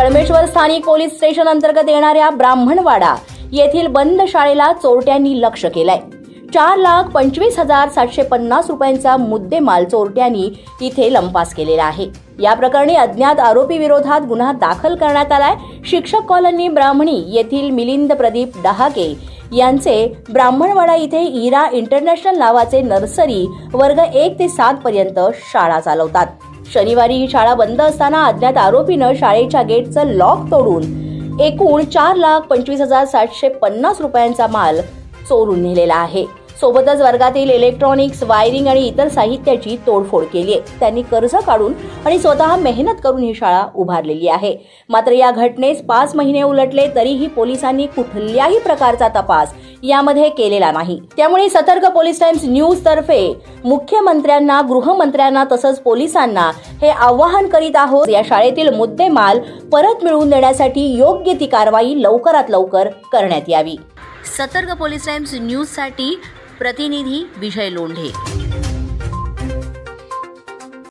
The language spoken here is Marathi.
कळमेश्वर स्थानिक पोलीस स्टेशन अंतर्गत येणाऱ्या ब्राह्मणवाडा येथील बंद शाळेला चोरट्यांनी लक्ष केलंय. चार लाख पंचवीस हजार सातशे पन्नास रुपयांचा मुद्देमाल चोरट्यांनी इथे लंपास केलेला आहे. या प्रकरणी अज्ञात आरोपी विरोधात गुन्हा दाखल करण्यात आलाय. शिक्षक कॉलनी ब्राह्मणी येथील मिलिंद प्रदीप डहाके यांचे ब्राह्मणवाडा इथे इरा इंटरनॅशनल नावाचे नर्सरी वर्ग एक ते सात पर्यंत शाळा चालवतात. शनिवारी ही शाळा बंद असताना अज्ञात आरोपीनं शाळेच्या गेटचं लॉक तोडून एकूण चार लाख पंचवीस हजार सातशे पन्नास रुपयांचा माल चोरून नेलेला आहे. सोबतच वर्गातील इलेक्ट्रॉनिक्स वायरिंग आणि इतर साहित्याची तोडफोड केली आहे. त्यांनी कर्ज काढून आणि स्वतः मेहनत करून ही शाळा उभारलेली आहे. मात्र या घटनेस पाच महिने उलटले तरीही पोलिसांनी कुठल्याही प्रकारचा तपास यामध्ये केलेला नाही. त्यामुळे सतर्क पोलीस टाइम्स न्यूज तर्फे मुख्यमंत्र्यांना गृहमंत्र्यांना तसंच पोलिसांना हे आवाहन करीत आहोत. या शाळेतील मुद्देमाल परत मिळवून देण्यासाठी योग्य ती कारवाई लवकरात लवकर करण्यात यावी. सतर्क पोलीस टाइम्स न्यूजसाठी प्रतिनिधी विजय लोंढे.